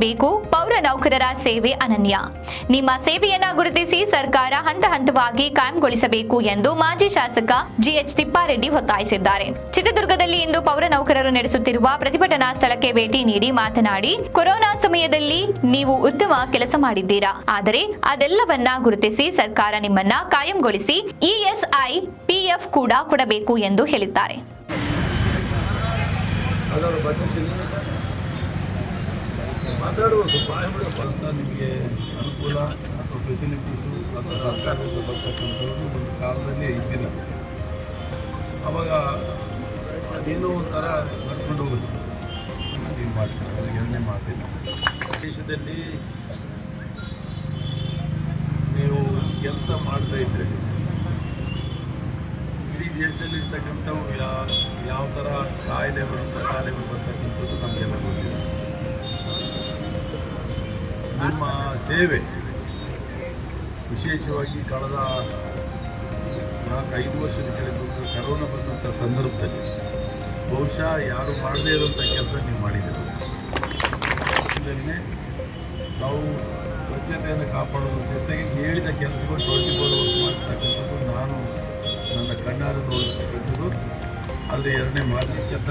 ಮಾಡಬೇಕು ಪೌರ ನೌಕರರ ಸೇವೆ ಅನನ್ಯ. ನಿಮ್ಮ ಸೇವೆಯನ್ನ ಗುರುತಿಸಿ ಸರ್ಕಾರ ಹಂತ ಹಂತವಾಗಿ ಕಾಯಂಗೊಳಿಸಬೇಕು ಎಂದು ಮಾಜಿ ಶಾಸಕ ಜಿಎಚ್ ತಿಪ್ಪಾರೆಡ್ಡಿ ಒತ್ತಾಯಿಸಿದ್ದಾರೆ. ಚಿತ್ರದುರ್ಗದಲ್ಲಿ ಇಂದು ಪೌರ ನೌಕರರು ನಡೆಸುತ್ತಿರುವ ಪ್ರತಿಭಟನಾ ಸ್ಥಳಕ್ಕೆ ಭೇಟಿ ನೀಡಿ ಮಾತನಾಡಿ, ಕೊರೋನಾ ಸಮಯದಲ್ಲಿ ನೀವು ಉತ್ತಮ ಕೆಲಸ ಮಾಡಿದ್ದೀರಾ. ಆದರೆ ಅದೆಲ್ಲವನ್ನ ಗುರುತಿಸಿ ಸರ್ಕಾರ ನಿಮ್ಮನ್ನ ಕಾಯಂಗೊಳಿಸಿ ಇಎಸ್ಐ ಪಿಎಫ್ ಕೂಡ ಕೊಡಬೇಕು ಎಂದು ಹೇಳಿದ್ದಾರೆ. ಮಾತಾಡುವುದು ಅಂತ ನಿಮಗೆ ಅನುಕೂಲ ಅಥವಾ ಫೆಸಿಲಿಟೀಸು ಅಥವಾ ಸರ್ಕಾರದಿಂದ ಬರ್ತಕ್ಕಂಥದ್ದು ಒಂದು ಕಾಲದಲ್ಲಿ ಇದ್ದಿಲ್ಲ. ಅವಾಗ ಅದೇನೋ ಒಂಥರ ನಡ್ಕೊಂಡು ಹೋಗುತ್ತೆ ಅದಕ್ಕೆ ಎರಡನೇ ಮಾತಿಲ್ಲ ದೇಶದಲ್ಲಿ ನೀವು ಕೆಲಸ ಮಾಡ್ತಾ ಇದ್ರೆ, ಇಡೀ ದೇಶದಲ್ಲಿ ಇರ್ತಕ್ಕಂಥವು ಯಾವ ಯಾವ ಥರ ಕಾಯಿಲೆ ಬರುತ್ತೆ ಕಾಯಿಲೆಗಳು ಬರ್ತಕ್ಕಂಥದ್ದು ನಮಗೆಲ್ಲ ನಿಮ್ಮ ಸೇವೆ. ವಿಶೇಷವಾಗಿ ಕಳೆದ ನಾಲ್ಕೈದು ವರ್ಷದ ಕೆಳಗೆ ಕರೋನಾ ಬಂದಂಥ ಸಂದರ್ಭದಲ್ಲಿ ಬಹುಶಃ ಯಾರು ಮಾಡದೇ ಇರುವಂಥ ಕೆಲಸ ನೀವು ಇದನ್ನೇ ನಾವು ಸ್ವಚ್ಛತೆಯನ್ನು ಕಾಪಾಡೋದ್ರ ಜೊತೆಗೆ ಹೇಳಿದ ಕೆಲಸಗಳು ಟ್ವೆಂಟಿ ಫೋರ್ ಮಾಡ್ತಕ್ಕಂಥದ್ದು ನಾನು ನನ್ನ ಕಣ್ಣಾರ ನೋಡ್ತಕ್ಕಂಥದ್ದು ಅಲ್ಲಿ ಎರಡನೇ ಮಾದರಿ ಕೆಲಸ